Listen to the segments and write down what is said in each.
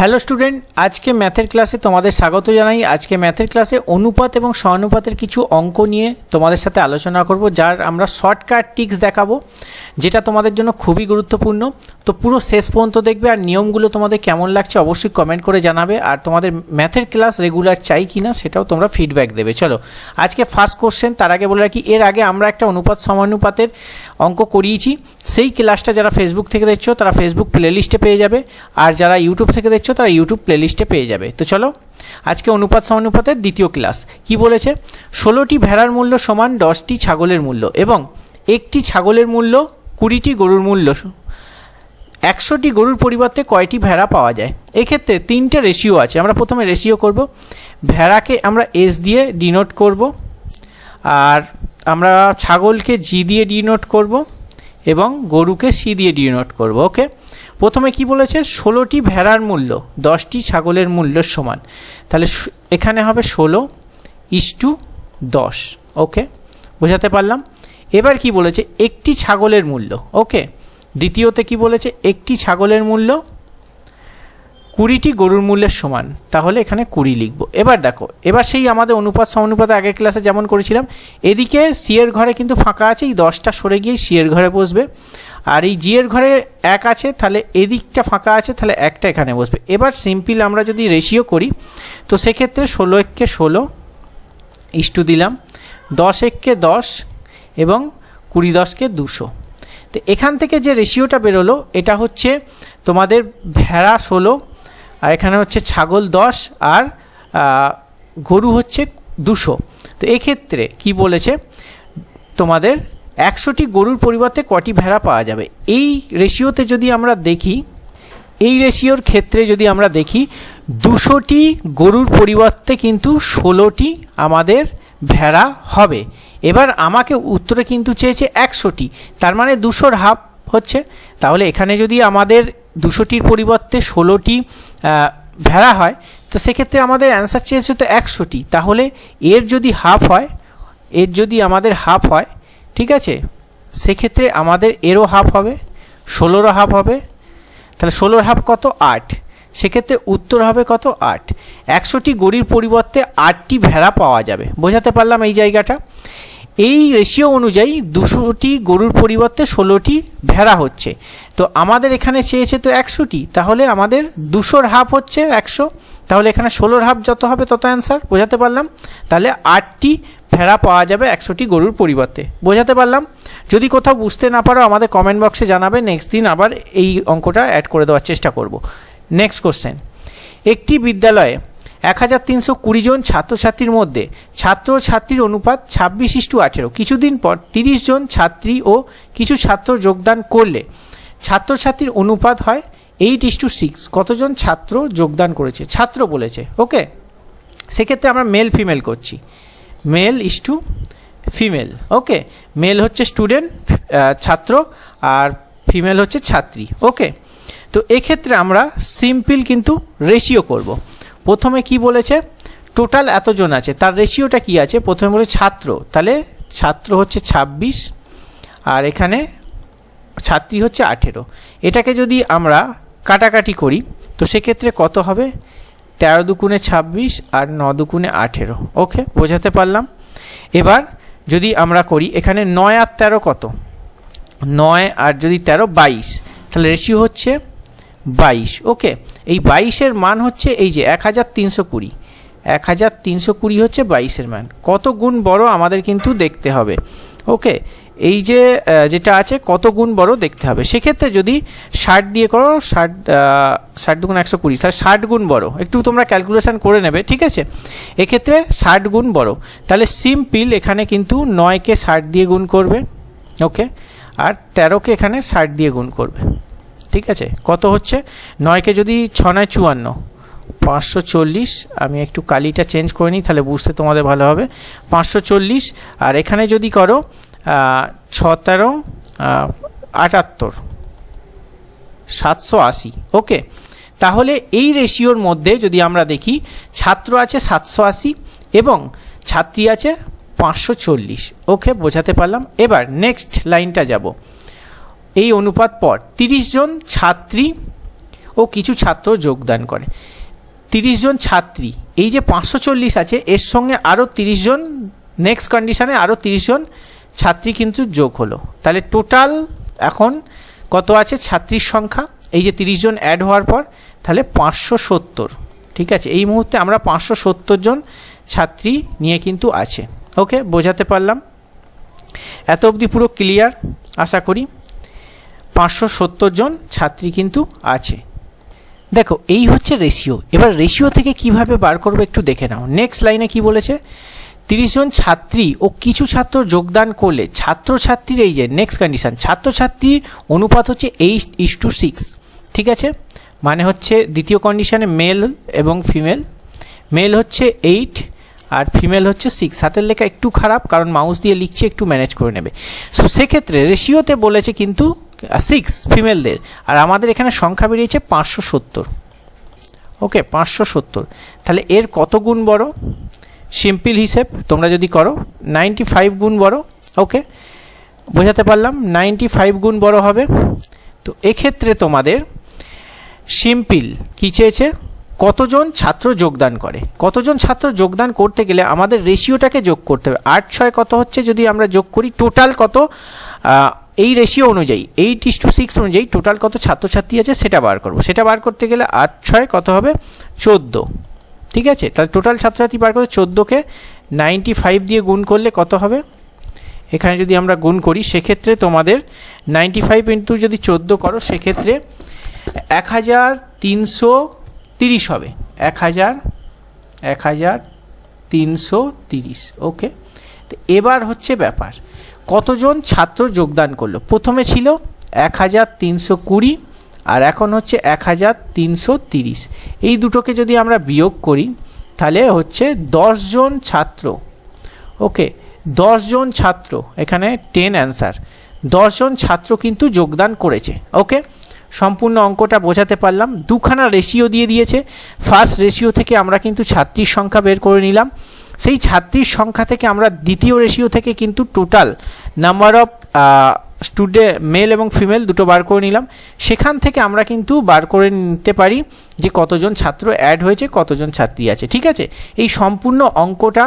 Hello student, আজকে ম্যাথের ক্লাসে তোমাদের স্বাগত জানাই। আজকে ম্যাথের ক্লাসে অনুপাত এবং সহানুপাতের কিছু অঙ্ক নিয়ে তোমাদের সাথে আলোচনা করব, যার আমরা শর্টকাট টিক্স দেখাবো, যেটা তোমাদের জন্য খুবই গুরুত্বপূর্ণ। তো পুরো শেষ পর্যন্ত দেখবে আর নিয়মগুলো তোমাদের কেমন লাগছে অবশ্যই কমেন্ট করে জানাবে। আর তোমাদের ম্যাথের ক্লাস রেগুলার চাই কি না সেটাও তোমরা ফিডব্যাক দেবে। চলো, আজকে ফার্স্ট কোশ্চেন তার আগে বলে রাখি, এর আগে আমরা একটা অনুপাত সমানুপাতের অঙ্ক করিয়েছি। সেই ক্লাসটা যারা ফেসবুক থেকে দেখছ, তারা ফেসবুক প্লেলিস্টে পেয়ে যাবে। আর যারা ইউটিউব থেকে দেখছ তারা ইউটিউব প্লেলিস্টে পেয়ে যাবে। তো চলো, আজকে অনুপাত সমানুপাতের দ্বিতীয় ক্লাস কি বলেছে? ষোলোটি ভেড়ার মূল্য সমান দশটি ছাগলের মূল্য এবং একটি ছাগলের মূল্য কুড়িটি গরুর মূল্য একশোটি গরুর পরিবর্তে কয়টি ভেড়া পাওয়া যায়? এক্ষেত্রে তিনটে রেশিও আছে, আমরা প্রথমে রেশিও করব। ভেড়াকে আমরা এস দিয়ে ডিনোট করব, আর আমরা ছাগলকে জি দিয়ে ডিনোট করব এবং গরুকে সি দিয়ে ডিনোট করব ওকে প্রথমে কি বলেছে? ষোলোটি ভেড়ার মূল্য, দশটি ছাগলের মূল্য সমান। তাহলে এখানে হবে ষোলো ইস টু দশ। ওকে? বোঝাতে পারলাম? এবার কি বলেছে? একটি ছাগলের মূল্য। ওকে? দ্বিতীয়তে কি বলেছে? একটি ছাগলের মূল্য কুড়িটি গরুর মূল্যের সমান। তাহলে এখানে কুড়ি লিখব। এবার দেখো, এবার সেই আমাদের অনুপাত, সমানুপাত আগের ক্লাসে যেমন করেছিলাম, এদিকে সি এর ঘরে কিন্তু ফাঁকা আছে, এই দশটা সরে গিয়ে সি এর ঘরে বসবে। আর এই জিয়ের ঘরে এক আছে, তাহলে এদিকটা ফাঁকা আছে, তাহলে একটা এখানে বসবে। এবার সিম্পল আমরা যদি রেশিও করি, তো সেক্ষেত্রে ষোলো এককে ষোলো ইস্টু দিলাম, দশ এককে দশ এবং কুড়ি দশকে দুশো। তো এখান থেকে যে রেশিওটা বেরোলো, এটা হচ্ছে তোমাদের ভেড়া ষোলো, আর এখানে হচ্ছে ছাগল দশ, আর গরু হচ্ছে দুশো। তো এক্ষেত্রে কি বলেছে তোমাদের একশোটি গরুর পরিবর্তে কটি ভেড়া পাওয়া যাবে? এই রেশিওতে যদি আমরা দেখি, এই রেশিওর ক্ষেত্রে যদি আমরা দেখি, দুশোটি গরুর পরিবর্তে কিন্তু ষোলোটি আমাদের ভেড়া হবে। এবার আমাকে উত্তরে কিন্তু চেয়েছে একশোটি, তার মানে দুশোর হাফ হচ্ছে। তাহলে এখানে যদি আমাদের দুশোটির পরিবর্তে ষোলোটি ভেড়া হয়, তো সেক্ষেত্রে আমাদের অ্যান্সার চেয়েছে তো একশোটি। তাহলে এর যদি হাফ হয়, এর যদি আমাদের হাফ হয় ঠিক আছে? সেক্ষেত্রে আমাদের এরও হাফ হবে, ষোলোরও হাফ হবে। তাহলে ষোলোর হাফ কত? আট। সেক্ষেত্রে উত্তর হবে কত? আট। একশোটি গরির পরিবর্তে আটটি ভেড়া পাওয়া যাবে। বোঝাতে পারলাম এই জায়গাটা? এই রেশিও অনুযায়ী দুশোটি গরুর পরিবর্তে ষোলোটি ভেড়া হচ্ছে। তো আমাদের এখানে চেয়েছে তো একশোটি। তাহলে আমাদের দুশোর হাফ হচ্ছে একশো। তাহলে এখানে ষোলোর হাফ যত হবে তত অ্যান্সার বোঝাতে পারলাম? তাহলে আটটি ভেড়া পাওয়া যাবে একশোটি গরুর পরিবর্তে। বোঝাতে পারলাম? যদি কোথাও বুঝতে না পারো, আমাদের কমেন্ট বক্সে জানাবে। নেক্সট দিন আবার এই অঙ্কটা অ্যাড করে দেওয়ার চেষ্টা করব। নেক্সট কোশ্চেন একটি বিদ্যালয়ে এক হাজার তিনশো কুড়ি জন ছাত্রছাত্রীর মধ্যে ছাত্র ছাত্রীর অনুপাত ছাব্বিশ ইস্টু আঠেরো। কিছুদিন পর তিরিশ জন ছাত্রী ও কিছু ছাত্র যোগদান করলে ছাত্রছাত্রীর অনুপাত হয় এইট ইস টু সিক্স। কতজন ছাত্র যোগদান করেছে? ছাত্র বলেছে। ওকে? সেক্ষেত্রে আমরা মেল ফিমেল করছি। Male is to female okay male হচ্ছে স্টুডেন্ট ছাত্র, আর ফিমেল হচ্ছে ছাত্রী। ওকে তো এক্ষেত্রে আমরা সিম্পল কিন্তু রেশিও করব। প্রথমে কি বলেছে? টোটাল এতজন আছে, তার রেশিওটা কি আছে? প্রথমে বলে ছাত্র, তাহলে ছাত্র হচ্ছে ছাব্বিশ, আর এখানে ছাত্রী হচ্ছে আঠেরো। এটাকে যদি আমরা কাটাকাটি করি, তো সেক্ষেত্রে কত হবে? তেরো দুগুণে ছাব্বিশ আর ন দুকুণে আঠেরো। ওকে বোঝাতে পারলাম? এবার যদি আমরা করি, এখানে নয় আর তেরো কত? নয় আর যদি তেরো, বাইশ। তাহলে রেশিও হচ্ছে বাইশ। ওকে এই বাইশের মান হচ্ছে এই যে এক হাজার তিনশো কুড়ি। এক হাজার তিনশো কুড়ি হচ্ছে বাইশের মান। কত গুণ বড় আমাদের কিন্তু দেখতে হবে। ওকে এই যে যেটা আছে, কত গুণ বড় দেখতে হবে। সেক্ষেত্রে যদি ষাট দিয়ে করো, ষাট ষাট দুগুণ একশো কুড়ি তাহলে ষাট গুণ বড়। একটু তোমরা ক্যালকুলেশন করে নেবে, ঠিক আছে? এক্ষেত্রে ষাট গুণ বড়। তাহলে সিম্পিল এখানে কিন্তু নয়কে ষাট দিয়ে গুণ করবে ওকে আর তেরোকে এখানে ষাট দিয়ে গুণ করবে, ঠিক আছে? কত হচ্ছে? নয়কে যদি ছ নয়, চুয়ান্ন, পাঁচশো চল্লিশ, আমি একটু কালিটা চেঞ্জ করে নিই, তাহলে বুঝতে তোমাদের ভালো হবে। পাঁচশো চল্লিশ, আর এখানে যদি করো ছ তেরো আটাত্তর, সাতশো আশি। ওকে, তাহলে এই রেশিওর মধ্যে যদি আমরা দেখি, ছাত্র আছে সাতশো আশি এবং ছাত্রী আছে পাঁচশো চল্লিশ। ওকে, বোঝাতে পারলাম? এবার নেক্সট লাইনটা যাব। এই অনুপাত পর তিরিশ জন ছাত্রী ও কিছু ছাত্র যোগদান করে। তিরিশ জন ছাত্রী, এই যে পাঁচশো চল্লিশ আছে, এর সঙ্গে আরও তিরিশ জন নেক্সট কন্ডিশনে আরও তিরিশ জন ছাত্রী কিন্তু যোগ হলো। তাহলে টোটাল এখন কত আছে? ছাত্রীর সংখ্যা। এই যে তিরিশ জন অ্যাড হওয়ার পর, তাহলে পাঁচশো সত্তর। ঠিক আছে? এই মুহূর্তে আমরা পাঁচশো সত্তর জন ছাত্রী নিয়ে কিন্তু আছে। ওকে? বোঝাতে পারলাম? এত অবধি পুরো ক্লিয়ার আশা করি। পাঁচশো সত্তর জন ছাত্রী কিন্তু আছে। দেখো, এই হচ্ছে রেশিও এবার রেশিও থেকে কীভাবে বার করব একটু দেখে নাও। নেক্সট লাইনে কি বলেছে? তিরিশ জন ছাত্রী ও কিছু ছাত্র যোগদান করলে ছাত্রছাত্রীর এই যে নেক্সট কন্ডিশন ছাত্রছাত্রীর অনুপাত হচ্ছে এইট ইস টু সিক্স ঠিক আছে? মানে হচ্ছে দ্বিতীয় কন্ডিশনে মেল এবং ফিমেল মেল হচ্ছে এইট আর ফিমেল হচ্ছে সিক্স হাতের লেখা একটু খারাপ, কারণ মাউস দিয়ে লিখছে, একটু ম্যানেজ করে নেবে। সো সেক্ষেত্রে রেশিওতে বলেছে কিন্তু সিক্স ফিমেলদের আর আমাদের এখানে সংখ্যা বেরিয়েছে পাঁচশো সত্তর। ওকে পাঁচশো সত্তর। তাহলে এর কত গুণ বড়? সিম্পল হিসেব, তোমরা যদি করো নাইনটি ফাইভ গুণ বড় ওকে বোঝাতে পারলাম নাইনটি ফাইভ গুণ বড় হবে। তো এক্ষেত্রে তোমাদের সিম্পল কী চেয়েছে? কতজন ছাত্র যোগদান করে? কতজন ছাত্র যোগদান করতে গেলে আমাদের রেশিওটাকে যোগ করতে হবে। আট, ছয় কত হচ্ছে যদি আমরা যোগ করি টোটাল কত? এই রেশিও অনুযায়ী এইট ইস টু সিক্স অনুযায়ী টোটাল কত ছাত্রছাত্রী আছে সেটা বার করব। সেটা বার করতে গেলে আট, ছয় কত হবে? চোদ্দ। ঠিক আছে? তাহলে টোটাল ছাত্রছাত্রী বার করতে চোদ্দোকে নাইনটি ফাইভ দিয়ে গুণ করলে কত হবে? এখানে যদি আমরা গুণ করি, সেক্ষেত্রে তোমাদের নাইনটি ফাইভ ইন্টু যদি চোদ্দ করো, সেক্ষেত্রে এক হাজার তিনশো তিরিশ হবে। এক হাজার এক হাজার তিনশো তিরিশ ওকে তো এবার হচ্ছে ব্যাপার। কতজন ছাত্র যোগদান করল? প্রথমে ছিল এক হাজার তিনশো কুড়ি আর এখন হচ্ছে এক হাজার তিনশো তিরিশ। এই দুটোকে যদি আমরা বিয়োগ করি, তাহলে হচ্ছে জন ছাত্র। ওকে জন ছাত্র, এখানে টেন অ্যান্সার জন ছাত্র কিন্তু যোগদান করেছে, ওকে? সম্পূর্ণ অঙ্কটা বোঝাতে পারলাম। দুখানা রেশিও দিয়ে দিয়েছে। ফার্স্ট রেশিও থেকে আমরা কিন্তু ছাত্রীর সংখ্যা বের করে নিলাম। সেই ছাত্রীর সংখ্যা থেকে আমরা দ্বিতীয় রেশিও থেকে কিন্তু টোটাল নাম্বার অফ স্টুডে মেল এবং ফিমেল দুটো বার করে নিলাম। সেখান থেকে আমরা কিন্তু বার করে নিতে পারি যে কতজন ছাত্র অ্যাড হয়েছে, কতজন ছাত্রী আছে, ঠিক আছে? এই সম্পূর্ণ অঙ্কটা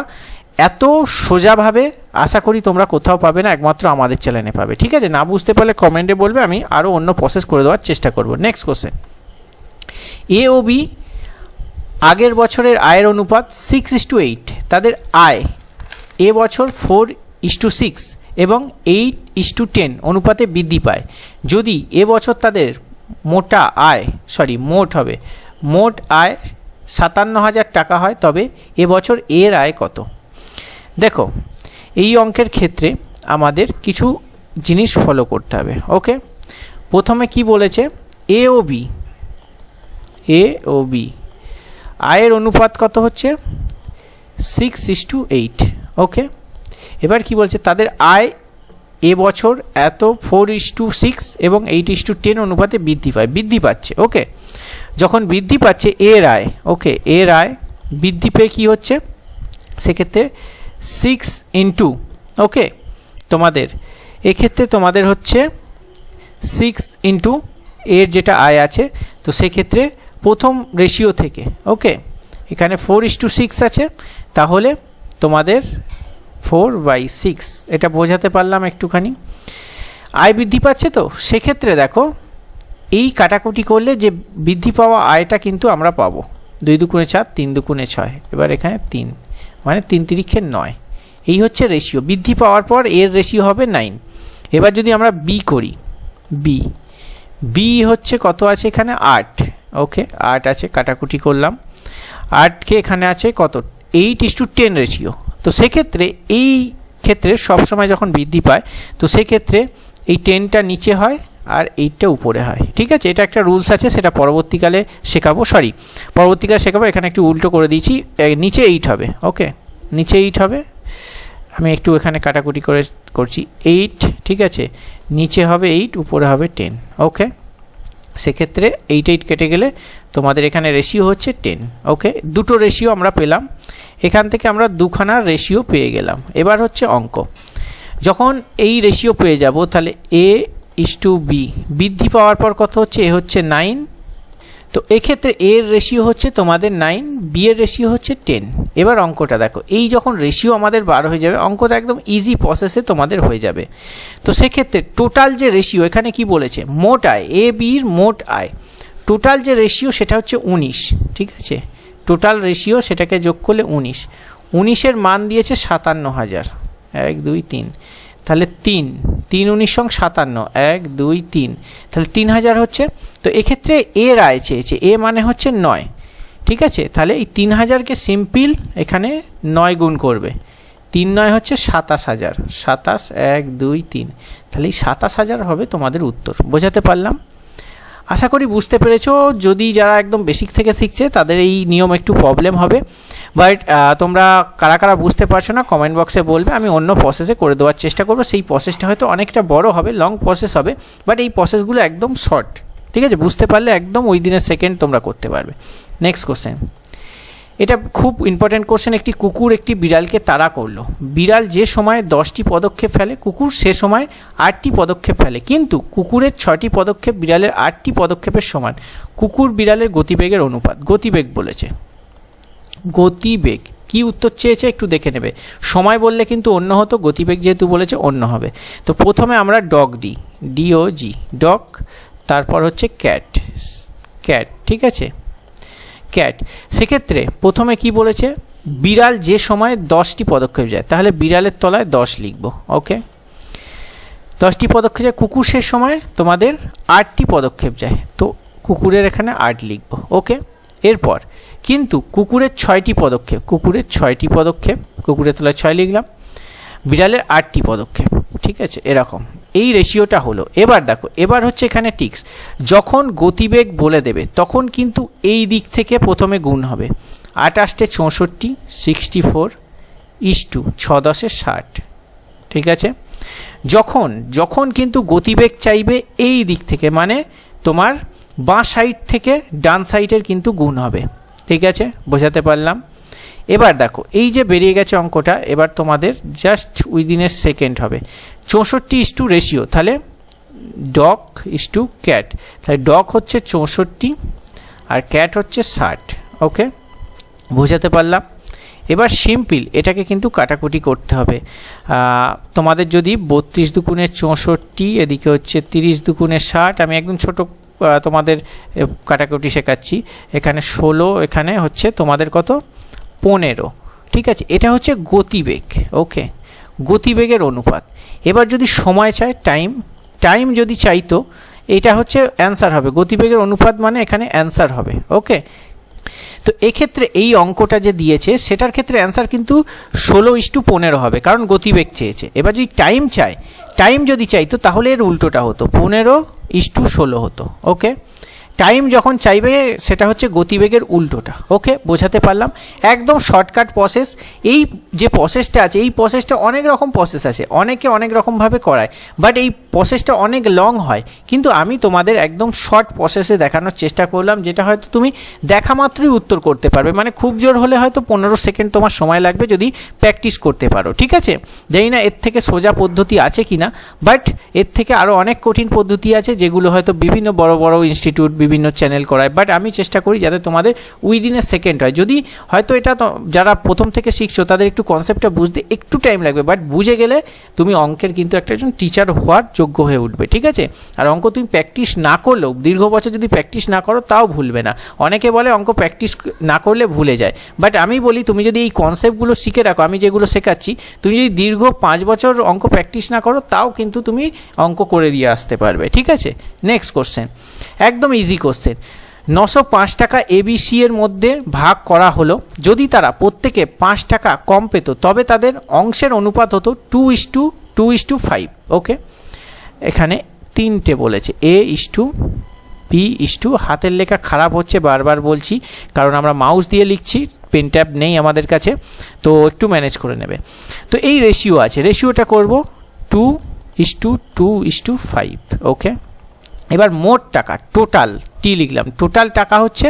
এত সোজাভাবে আশা করি তোমরা কোথাও পাবে না, একমাত্র আমাদের চ্যানেলে পাবে, ঠিক আছে? না বুঝতে পারলে কমেন্টে বলবে, আমি আরও অন্য প্রসেস করে দেওয়ার চেষ্টা করব। নেক্সট কোশ্চেন এ ও বি আগের বছরের আয়ের অনুপাত সিক্স ইস টু এইট তাদের আয় এ বছর ফোর ইস টু সিক্স এবং এইট ইস টু টেন অনুপাতে বৃদ্ধি পায়। যদি এ বছর তাদের মোটা আয় সরি মোট হবে, মোট আয় সাতান্ন হাজার টাকা হয়, তবে এবছর এর আয় কত? দেখো, এই অঙ্কের ক্ষেত্রে আমাদের কিছু জিনিস ফলো করতে হবে ওকে প্রথমে কি বলেছে? এ ও বি এ ও বি আয়ের অনুপাত কত হচ্ছে? Six is to eight okay এবার কি বলছে? তাদের আয় এ বছর এত ফোর ইস টু সিক্স এবং এইট ইস টু টেন অনুপাতে বৃদ্ধি পায়, বৃদ্ধি পাচ্ছে ওকে যখন বৃদ্ধি পাচ্ছে এর আয় ওকে এর আয় বৃদ্ধি পেয়ে কী হচ্ছে? সেক্ষেত্রে সিক্স ইন্টু ওকে তোমাদের, এক্ষেত্রে তোমাদের হচ্ছে সিক্স ইন্টু এর যেটা আয় আছে, তো সেক্ষেত্রে প্রথম রেশিও থেকে ওকে এখানে ফোর ইস টু সিক্স আছে, তাহলে তোমাদের ফোর বাই সিক্স। এটা বোঝাতে পারলাম একটুখানি। আয় বৃদ্ধি পাচ্ছে তো? সেক্ষেত্রে দেখো, এই কাটাকুটি করলে যে বৃদ্ধি পাওয়া আয়টা কিন্তু আমরা পাবো। দুই দুকুণে চার, তিন দুকুণে ছয়। এবার এখানে তিন। মানে তিন তিরিক্ষে নয়। এই হচ্ছে রেশিও বৃদ্ধি পাওয়ার পর এর রেশিও হবে নাইন এবার যদি আমরা বি করি বি বি হচ্ছে কত আছে এখানে? আট। ওকে আট আছে, কাটাকুটি করলাম। আটকে এখানে আছে কত? Eight is to ten ratio তো সেক্ষেত্রে এই ক্ষেত্রে সবসময় যখন বৃদ্ধি পায়, তো সেক্ষেত্রে এই টেনটা নিচে হয় আর এইটটা উপরে হয়। ঠিক আছে? এটা একটা রুলস আছে, সেটা পরবর্তীকালে শেখাবো। সরি পরবর্তীকালে শেখাবো, এখানে একটু উল্টো করে দিয়েছি নিচে এইট হবে ওকে নিচে এইট হবে। আমি একটু এখানে কাটাকুটি করে করছি। এইট ঠিক আছে? নিচে হবে এইট উপরে হবে টেন ওকে সেক্ষেত্রে এইট এইট কেটে গেলে তোমাদের এখানে রেশিও হচ্ছে টেন ওকে দুটো রেশিও আমরা পেলাম। এখান থেকে আমরা দুখানা রেশিও পেয়ে গেলাম। এবার হচ্ছে অঙ্ক। যখন এই রেশিও পেয়ে যাব, তাহলে এ ইস টু বি বৃদ্ধি পাওয়ার পর কত হচ্ছে? এ হচ্ছে নাইন তো এক্ষেত্রে এর রেশিও হচ্ছে তোমাদের নাইন বি এর রেশিও হচ্ছে টেন এবার অঙ্কটা দেখো। এই যখন রেশিও আমাদের বার হয়ে যাবে অঙ্কটা একদম ইজি প্রসেসে তোমাদের হয়ে যাবে। তো সেক্ষেত্রে টোটাল যে রেশিও এখানে কি বলেছে? মোট আয় এ বির মোট আয়। টোটাল যে রেশিও সেটা হচ্ছে উনিশ, ঠিক আছে? টোটাল রেশিও সেটাকে যোগ করলে উনিশ। উনিশের মান দিয়েছে সাতান্ন হাজার এক, দুই, তিন। তাহলে তিন। তিন, উনিশ সং সাতান্ন। এক, দুই, তিন। তাহলে তিন হাজার হচ্ছে, তো এক্ষেত্রে এ রায় চেয়েছে। এ মানে হচ্ছে নয়। ঠিক আছে? তাহলে এই তিন হাজারকে সিম্পল এখানে নয় গুণ করবে। তিন নয় হচ্ছে সাতাশ হাজার সাতাশ, এক, দুই, তিন। তাহলে এই সাতাশ হাজার হবে তোমাদের উত্তর। বোঝাতে পারলাম? আশা করি বুঝতে পেরেছ। যদি যারা একদম বেসিক থেকে শিখছে, তাদের এই নিয়ম একটু প্রবলেম হবে। বাট তোমরা কারা কারা বুঝতে পারছ না কমেন্ট বক্সে বলবে। আমি অন্য প্রসেসে করে দেওয়ার চেষ্টা করব। সেই প্রসেসটা হয়তো অনেকটা বড় হবে লং প্রসেস হবে। বাট এই প্রসেসগুলো একদম শর্ট ঠিক আছে? বুঝতে পারলে একদম ওই দিনের সেকেন্ড তোমরা করতে পারবে। নেক্সট কোশ্চেন এটা খুব ইম্পর্টেন্ট কোশ্চেন একটি কুকুর একটি বিড়ালকে তাড়া করল। বিড়াল যে সময় দশটি পদক্ষেপ ফেলে, কুকুর সে সময় আটটি পদক্ষেপ ফেলে। কিন্তু কুকুরের ছয়টি পদক্ষেপ বিড়ালের আটটি পদক্ষেপের সমান। কুকুর বিড়ালের গতিবেগের অনুপাত, গতিবেগ বলেছে। গতিবেগ, কি উত্তর চেয়েছে একটু দেখে নেবে। সময় বললে কিন্তু অন্য হতো, গতিবেগ যেহেতু বলেছে, অন্য হবে। তো প্রথমে আমরা ডগ দিই ডিও জি ডগ, তারপর হচ্ছে ক্যাট ক্যাট, ঠিক আছে? ক্যাট। সেক্ষেত্রে প্রথমে কি বলেছে? বিড়াল যে সময় দশটি পদক্ষেপ যায়, তাহলে বিড়ালের তলায় দশ লিখব, ওকে? দশটি পদক্ষেপ যায় কুকুর শেষ সময় তোমাদের আটটি পদক্ষেপ যায়, তো কুকুরের এখানে আট লিখব, ওকে? এরপর, কিন্তু কুকুরের ছয়টি পদক্ষেপ, কুকুরের ছয়টি পদক্ষেপ, কুকুরের তলায় ছয় লিখলাম, বিড়ালের আটটি পদক্ষেপ, ঠিক আছে? এরকম। এই রেশিওটা হলো। এবার দেখো, এবার হচ্ছে এখানে টিক্স। যখন গতিবেগ বলে দেবে, তখন কিন্তু এই দিক থেকে প্রথমে গুণ হবে। আটাশটে চৌষট্টি সিক্সটি ফোর ইস টু ছ দশে ষাট। ঠিক আছে? যখন যখন কিন্তু গতিবেগ চাইবে এই দিক থেকে মানে তোমার বাঁ সাইড থেকে ডান সাইডের কিন্তু গুণ হবে। ঠিক আছে? বোঝাতে পারলাম? এবার দেখো, এই যে বেরিয়ে গেছে অঙ্কটা, এবার তোমাদের জাস্ট উইদিনের সেকেন্ড হবে। চৌষট্টি ইস টু রেশিও তাহলে ডগ ইস টু ক্যাট তাহলে ডগ হচ্ছে চৌষট্টি আর ক্যাট হচ্ছে ষাট ওকে বোঝাতে পারলাম? এবার সিম্পল এটাকে কিন্তু কাটাকুটি করতে হবে। তোমাদের যদি বত্রিশ দুগুণে চৌষট্টি, এদিকে হচ্ছে তিরিশ দুগুণে ষাট, আমি একদম ছোট তোমাদের কাটাকুটি শেখাচ্ছি। এখানে ষোলো, এখানে হচ্ছে তোমাদের কত? পনেরো। ঠিক আছে? এটা হচ্ছে গতিবেগ ওকে গতিবেগের অনুপাত। এবার যদি সময় চায় টাইম টাইম যদি চাইতো, এটা হচ্ছে অ্যান্সার হবে। গতিবেগের অনুপাত মানে এখানে অ্যান্সার হবে ওকে তো এক্ষেত্রে এই অঙ্কটা যে দিয়েছে, সেটার ক্ষেত্রে অ্যান্সার কিন্তু ষোলো ইস্টু পনেরো হবে, কারণ গতিবেগ চেয়েছে। এবার যদি টাইম চায় টাইম যদি চাইতো, তাহলে এর উল্টোটা হতো। পনেরো ইস্টু ষোলো হতো ওকে টাইম যখন চাইবে, সেটা হচ্ছে গতিবেগের উল্টোটা। ওকে বোঝাতে পারলাম? একদম শর্টকাট প্রসেস এই যে প্রসেসটা আছে, এই প্রসেসটা অনেক রকম প্রসেস আছে। অনেকে অনেক রকমভাবে করায়। বাট এই প্রসেসটা অনেক লং হয়। কিন্তু আমি তোমাদের একদম শর্ট প্রসেসে দেখানোর চেষ্টা করলাম, যেটা হয়তো তুমি দেখা মাত্রই উত্তর করতে পারবে। মানে খুব জোর হলে হয়তো পনেরো সেকেন্ড তোমার সময় লাগবে যদি প্র্যাকটিস করতে পারো। ঠিক আছে? জানি না এর থেকে সোজা পদ্ধতি আছে কি না বাট এর থেকে আরও অনেক কঠিন পদ্ধতি আছে, যেগুলো হয়তো বিভিন্ন বড় বড় ইনস্টিটিউট বিভিন্ন চ্যানেল করায় বাট আমি চেষ্টা করি যাতে তোমাদের উইদিন এ সেকেন্ড হয়। যদি হয়তো এটা যারা প্রথম থেকে শিখছো, তাদের একটু কনসেপ্টটা বুঝতে একটু টাইম লাগবে বাট বুঝে গেলে তুমি অঙ্কের কিন্তু একটা একজন টিচার হওয়ার যোগ্য হয়ে উঠবে, ঠিক আছে? আর অঙ্ক তুমি প্র্যাকটিস না করলেও, দীর্ঘ বছর যদি প্র্যাকটিস না করো, তাও ভুলবে না। অনেকে বলে অঙ্ক প্র্যাকটিস না করলে ভুলে যায় বাট আমি বলি তুমি যদি এই কনসেপ্টগুলো শিখে রাখো, আমি যেগুলো শেখাচ্ছি, তুমি যদি দীর্ঘ পাঁচ বছর অঙ্ক প্র্যাকটিস না করো, তাও কিন্তু তুমি অঙ্ক করে দিয়ে আসতে পারবে, ঠিক আছে? নেক্সট কোশ্চেন একদম ইজি কোশ্চেন নশো পাঁচ টাকা এবিসি এর মধ্যে ভাগ করা হলো। যদি তারা প্রত্যেকে পাঁচ টাকা কম পেত, তবে তাদের অংশের অনুপাত হতো two is to two is to five okay এখানে তিনটে বলেছে A is to B is to হাতের লেখা খারাপ হচ্ছে, বারবার বলছি, কারণ আমরা মাউস দিয়ে লিখছি পেন ট্যাব নেই আমাদের কাছে, তো একটু ম্যানেজ করে নেবে। তো এই রেশিও আছে রেশিওটা করব two is to two two is to two five মোট টাকা টোটাল টি লিখলাম? টোটাল টাকা হচ্ছে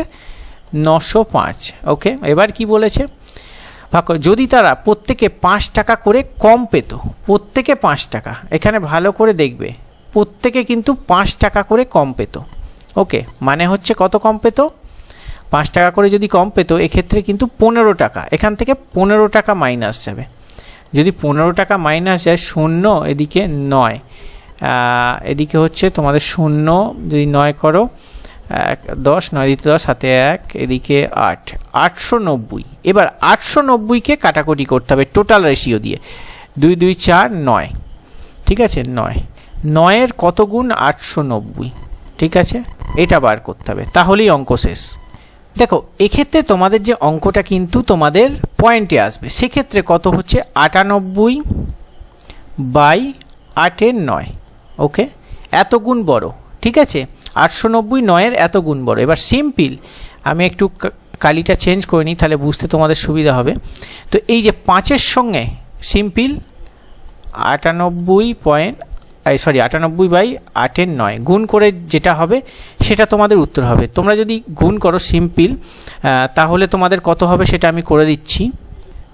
নশো পাঁচ ওকে এবার কি বলেছে? ভাগ যদি তারা প্রত্যেকে পাঁচ টাকা করে কম পেত, প্রত্যেকে পাঁচ টাকা, এখানে ভালো করে দেখবে, প্রত্যেকে কিন্তু পাঁচ টাকা করে কম পেত ওকে মানে হচ্ছে কত কম পেতো? পাঁচ টাকা করে যদি কম পেতো, এক্ষেত্রে কিন্তু পনেরো টাকা, এখান থেকে পনেরো টাকা মাইনাস যাবে, যদি পনেরো টাকা মাইনাস যায়, শূন্য, এদিকে নয় এদিকে হচ্ছে তোমাদের শূন্য যদি নয় করো, এক, দশ, নয় দিতে দশ, সাথে এক, এদিকে আট। আটশো নব্বই। এবার আটশো নব্বইকে কাটাকুটি করতে হবে টোটাল রেশিও দিয়ে। দুই দুই, চার, নয়। ঠিক আছে? নয়। নয়ের কত গুণ? আটশো নব্বই। ঠিক আছে? এটা বার করতে হবে। তাহলেই অঙ্ক শেষ। দেখো, এক্ষেত্রে তোমাদের যে অঙ্কটা কিন্তু তোমাদের পয়েন্টে আসবে। সেক্ষেত্রে কত হচ্ছে? আটানব্বই বাই আটের নয়। ওকে এত গুণ বড়, ঠিক আছে? আটশো নব্বই নয়ের এত গুণ বড়। এবার সিম্পল আমি একটু কালিটা চেঞ্জ করে নিই, তাহলে বুঝতে তোমাদের সুবিধা হবে। তো এই যে পাঁচের সঙ্গে সিম্পল আটানব্বই পয়েন্ট সরি আটানব্বই বাই আটের নয়, গুণ করে যেটা হবে, সেটা তোমাদের উত্তর হবে। তোমরা যদি গুণ করো সিম্পল তাহলে তোমাদের কত হবে সেটা আমি করে দিচ্ছি।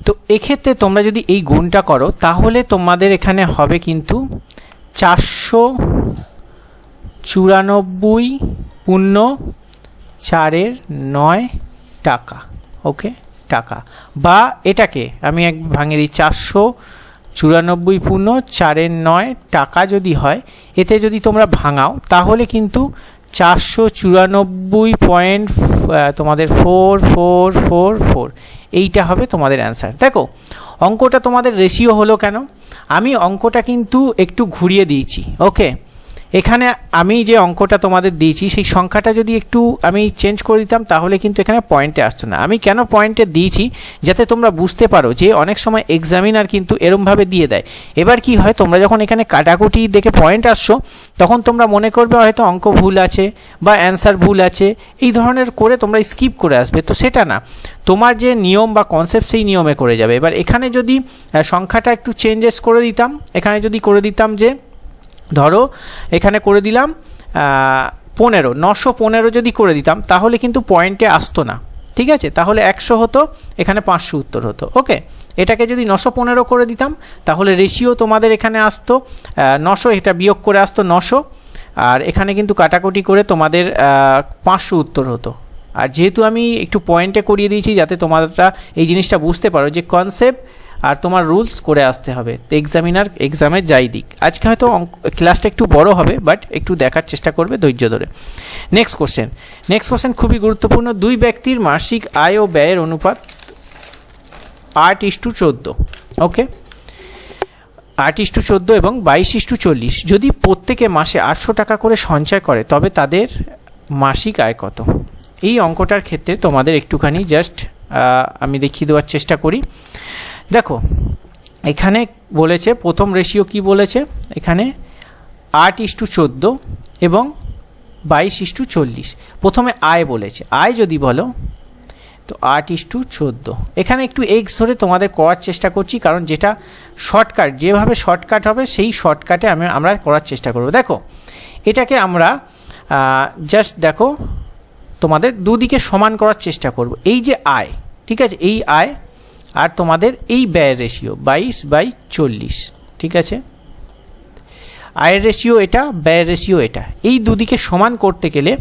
তো এক্ষেত্রে তোমরা যদি এই গুণটা করো, তাহলে তোমাদের এখানে হবে কিন্তু চারশো চুরানব্বই পূর্ণ চারের নয় টাকা ওকে টাকা। বা এটাকে আমি এক ভাঙে দিই, চারশো চুরানব্বই পূর্ণ চারের নয় টাকা যদি হয়, এতে যদি তোমরা ভাঙাও, তাহলে কিন্তু চারশো চুরানব্বই পয়েন্ট তোমাদের ফোর ফোর ফোর ফোর এইটা হবে তোমাদের অ্যান্সার দেখো, অঙ্কটা তোমাদের রেশিও হলো কেন? আমি অঙ্কটা কিন্তু একটু ঘুরিয়ে দিয়েছি ওকে এখানে আমি যে অঙ্কটা তোমাদের দিয়েছি, সেই সংখ্যাটা যদি একটু আমি চেঞ্জ করে দিতাম, তাহলে কিন্তু এখানে পয়েন্টে আসতো না। আমি কেন পয়েন্টে দিয়েছি? যাতে তোমরা বুঝতে পারো যে অনেক সময় এক্সামিনার কিন্তু এরমভাবে দিয়ে দেয়। এবার কি হয়, তোমরা যখন এখানে কাটাকুটি দেখে পয়েন্ট আসছো, তখন তোমরা মনে করবে হয়তো অঙ্ক ভুল আছে বা অ্যান্সার ভুল আছে। এই ধরনের করে তোমরা স্কিপ করে আসবে। তো সেটা না। তোমার যে নিয়ম বা কনসেপ্ট সেই নিয়মে করে যাবে। এবার এখানে যদি সংখ্যাটা একটু চেঞ্জেস করে দিতাম, এখানে যদি করে দিতাম যে ধরো, এখানে করে দিলাম পনেরো, নশো পনেরো যদি করে দিতাম, তাহলে কিন্তু পয়েন্টে আসতো না। ঠিক আছে? তাহলে একশো হতো, এখানে পাঁচশো উত্তর হতো। ওকে? এটাকে যদি নশো পনেরো করে দিতাম, তাহলে রেশিও তোমাদের এখানে আসতো নশো, এটা বিয়োগ করে আসতো নশো, আর এখানে কিন্তু কাটাকুটি করে তোমাদের পাঁচশো উত্তর হতো। আর যেহেতু আমি একটু পয়েন্টে করিয়ে দিয়েছি, যাতে তোমরা এই জিনিসটা বুঝতে পারো যে কনসেপ্ট আর তোমার রুলস করে আসতে হবে। তো এক্সামিনার এক্সামের যাই দিক। আজকে হয়তো ক্লাসটা একটু বড় হবে বাট একটু দেখার চেষ্টা করবে ধৈর্য ধরে। নেক্সট কোশ্চেন নেক্সট কোশ্চেন খুবই গুরুত্বপূর্ণ। দুই ব্যক্তির মাসিক আয় ও ব্যয়ের অনুপাত আট ইস টু চোদ্দ। ওকে আট ইস টু চোদ্দ এবং বাইশ ইস টু চল্লিশ। যদি প্রত্যেকে মাসে আটশো টাকা করে সঞ্চয় করে, তবে তাদের মাসিক আয় কত? এই অঙ্কটার ক্ষেত্রে তোমাদের একটুখানি জাস্ট আমি দেখিয়ে দেওয়ার চেষ্টা করি। দেখো, এখানে বলেছে, প্রথম রেশিও কি বলেছে? এখানে আট ইস্টু চোদ্দ এবং বাইশ ইস্টু চল্লিশ। প্রথমে আয় বলেছে। আয় যদি বলো, তো আট ইস্টু চোদ্দ। এখানে একটু এক্স ধরে তোমাদের করার চেষ্টা করছি, কারণ যেটা শর্টকাট যেভাবে শর্টকাট হবে, সেই শর্টকাটে আমি, আমরা করার চেষ্টা করব। দেখো, এটাকে আমরা জাস্ট দেখো, তোমাদের দুদিকে সমান করার চেষ্টা করব। এই যে আয়, ঠিক আছে? এই আয় আর তোমাদের এই ব্যয়ের রেশিও বাইশ বাই চল্লিশ, ঠিক আছে? আয়ের রেশিও এটা, ব্যয়ের রেশিও এটা। এই দুদিকে সমান করতে গেলে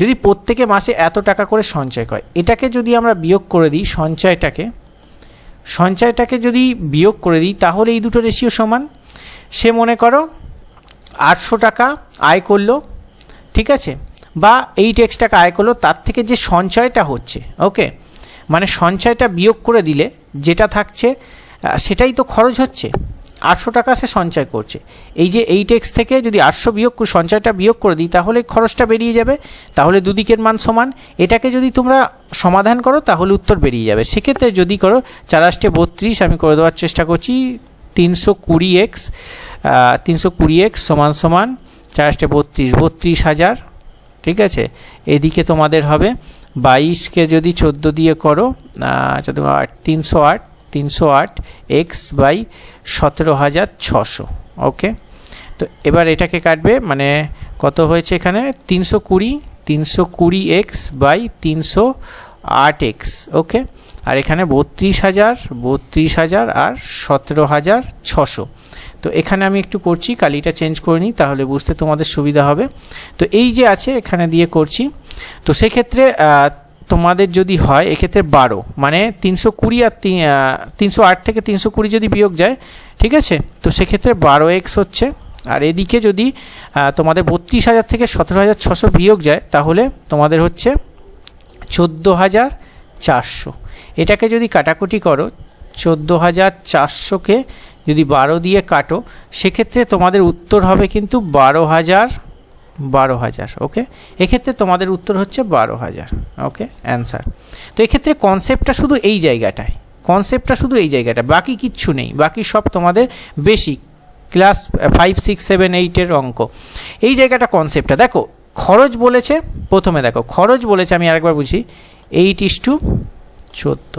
যদি প্রত্যেকে মাসে এত টাকা করে সঞ্চয় করে, এটাকে যদি আমরা বিয়োগ করে দিই সঞ্চয়টাকে সঞ্চয়টাকে যদি বিয়োগ করে দিই, তাহলে এই দুটো রেশিও সমান। সে মনে করো আটশো টাকা আয় করল, ঠিক আছে? বা এইট এক্স টাকা আয় করল, তার থেকে যে সঞ্চয়টা হচ্ছে ওকে মানে সঞ্চয়টা বিয়োগ করে দিলে যেটা থাকছে সেটাই তো খরচ হচ্ছে। আটশো টাকা সে সঞ্চয় করছে। এই যে এইট এক্স থেকে যদি আটশো বিয়োগ সঞ্চয়টা বিয়োগ করে দিই, তাহলে খরচটা বেরিয়ে যাবে। তাহলে দুদিকের মান সমান। এটাকে যদি তোমরা সমাধান করো, তাহলে উত্তর বেরিয়ে যাবে। সেক্ষেত্রে যদি করো, চার আষ্টে বত্রিশ, আমি করে দেওয়ার চেষ্টা করছি, তিনশো কুড়ি এক্স তিনশো কুড়ি এক্স সমান সমান, চার আষ্টে বত্রিশ বত্রিশ হাজার, ঠিক আছে? এদিকে তোমাদের হবে বাইশকে যদি চোদ্দ দিয়ে করো চোদ্দ আট, তিনশো আট তিনশো আট, এক্স বাই সতেরো হাজার ছশো, ওকে? তো এবার এটাকে কাটবে মানে কত হয়েছে এখানে? তিনশো কুড়ি তিনশো কুড়ি এক্স বাই তিনশো আট এক্স, ওকে? আর এখানে বত্রিশ হাজার বত্রিশ হাজার আর সতেরো হাজার ছশো। তো এখানে আমি একটু করছি, কালিটা চেঞ্জ করে নিই, তাহলে বুঝতে তোমাদের সুবিধা হবে। তো এই যে আছে, এখানে দিয়ে করছি তো সেক্ষেত্রে তোমাদের যদি হয়, এক্ষেত্রে বারো। মানে তিনশো কুড়ি আর তিনশো আট থেকে তিনশো কুড়ি যদি বিয়োগ যায়, ঠিক আছে? তো সেক্ষেত্রে বারো এক্স হচ্ছে। আর এদিকে যদি তোমাদের বত্রিশ হাজার থেকে সতেরো হাজার ছশো বিয়োগ যায়, তাহলে তোমাদের হচ্ছে চোদ্দ হাজার চারশো। এটাকে যদি কাটাকুটি করো, চোদ্দ হাজার চারশোকে যদি বারো দিয়ে কাটো, সেক্ষেত্রে তোমাদের উত্তর হবে কিন্তু বারো হাজার বারো হাজার ওকে এক্ষেত্রে তোমাদের উত্তর হচ্ছে বারো হাজার ওকে অ্যান্সার তো এক্ষেত্রে কনসেপ্টটা শুধু এই জায়গাটায় কনসেপ্টটা শুধু এই জায়গাটায়, বাকি কিচ্ছু নেই, বাকি সব তোমাদের basic class five six seven এইটের অঙ্ক। এই জায়গাটা কনসেপ্টটা দেখো, খরচ বলেছে, প্রথমে দেখো, খরচ বলেছে, আমি আরেকবার বুঝি এইট ইস টু চোদ্দ,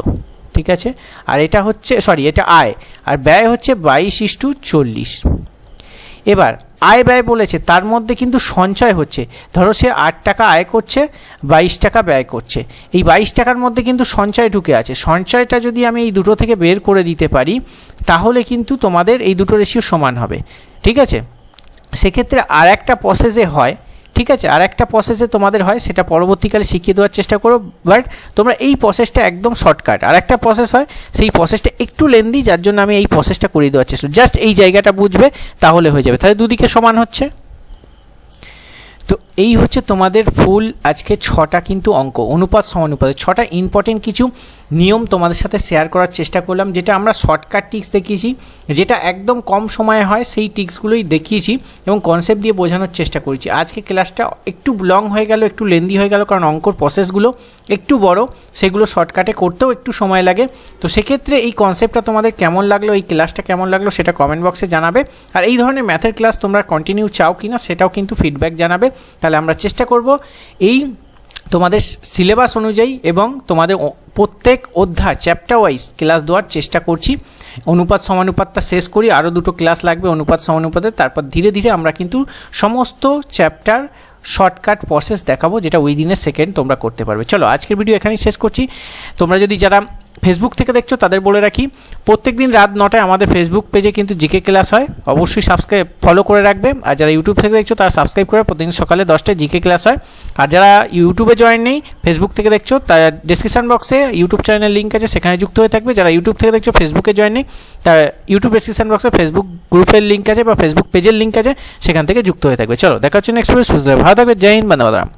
ঠিক আছে? আর এটা হচ্ছে সরি এটা আয়, আর ব্যয় হচ্ছে বাইশ ইস টু চল্লিশ। এবার আয় ব্যয় বলেছে, তার মধ্যে কিন্তু সঞ্চয় হচ্ছে। ধরো সে আট টাকা আয় করছে, বাইশ টাকা ব্যয় করছে। এই বাইশ টাকার মধ্যে কিন্তু সঞ্চয় ঢুকে আছে। সঞ্চয়টা যদি আমি এই দুটো থেকে বের করে দিতে পারি, তাহলে কিন্তু তোমাদের এই দুটো রেশিও সমান হবে। ঠিক আছে? সেক্ষেত্রে আর একটা প্রসেসে হয় ঠিক আছে, আর একটা প্রসেসে তোমাদের হয়, সেটা পরবর্তীকালে শিখিয়ে দেওয়ার চেষ্টা করো বাট তোমরা এই প্রসেসটা একদম শর্টকাট আর একটা প্রসেস হয়, সেই প্রসেসটা একটু লেন্দি যার জন্য আমি এই প্রসেসটা করিয়ে দেওয়ার চেষ্টা জাস্ট এই জায়গাটা বুঝবে, তাহলে হয়ে যাবে। তাহলে দুদিকে সমান হচ্ছে। তো এই হচ্ছে তোমাদের ফুল, আজকে ছটা কিন্তু অঙ্ক, অনুপাত সমানুপাত ছটা ইম্পর্টেন্ট কিছু নিয়ম তোমাদের সাথে শেয়ার করার চেষ্টা করলাম, যেটা আমরা শর্টকাট টিক্স দেখিয়েছি, যেটা একদম কম সময়ে হয়, সেই টিক্সগুলোই দেখিয়েছি এবং কনসেপ্ট দিয়ে বোঝানোর চেষ্টা করেছি। আজকে ক্লাসটা একটু লং হয়ে গেল, একটু লেন্দি হয়ে গেল, কারণ অঙ্কর প্রসেসগুলো একটু বড়, সেগুলো শর্টকাটে করতেও একটু সময় লাগে। তো সেক্ষেত্রে এই কনসেপ্টটা তোমাদের কেমন লাগল, এই ক্লাসটা কেমন লাগল, সেটা কমেন্ট বক্সে জানাবে। আর এই ধরনের ম্যাথের ক্লাস তোমরা কন্টিনিউ চাও কি না সেটাও কিন্তু ফিডব্যাক জানাবে। তাহলে আমরা চেষ্টা করব এই তোমাদের সিলেবাস অনুযায়ী এবং তোমাদের প্রত্যেক অধ্যায় চ্যাপ্টার ওয়াইজ ক্লাস দেওয়ার চেষ্টা করছি। অনুপাত সমানুপাতটা শেষ করি, আরও দুটো ক্লাস লাগবে অনুপাত সমানুপাতে, তারপর ধীরে ধীরে আমরা কিন্তু সমস্ত চ্যাপ্টার শর্টকাট প্রসেস দেখাবো, যেটা ওই দিনের সেকেন্ড তোমরা করতে পারবে। চলো, আজকের ভিডিও এখানেই শেষ করছি। তোমরা যদি যারা ফেসবুক থেকে দেখছ, তাদের বলে রাখি প্রত্যেক দিন রাত নটায় আমাদের ফেসবুক পেজে কিন্তু জিকে ক্লাস হয় অবশ্যই সাবস্ক্রাইব ফলো করে রাখবে আর যারা ইউটিউব থেকে দেখছ, তারা সাবস্ক্রাইব করে প্রতিদিন সকালে দশটায় জিকে ক্লাস হয় আর যারা ইউটিউবে জয়েন নেই ফেসবুক থেকে দেখছ, তার ডিসক্রিপশন বক্সে ইউটিউব চ্যানেলের লিঙ্ক আছে, সেখানে যুক্ত হয়ে থাকবে যারা ইউটিউব থেকে দেখছ ফেসবুকে জয়েন নেই, তার ইউটিউব ডিসক্রিপশন বক্সে ফেসবুক গ্রুপের লিঙ্ক আছে বা ফেসবুক পেজের লিঙ্ক আছে, সেখান থেকে যুক্ত হয়ে থাকবে চলো, দেখা হচ্ছে নেক্সট সুস্থ। ভালো থাকবে, জয় হিন্দ মাতরম।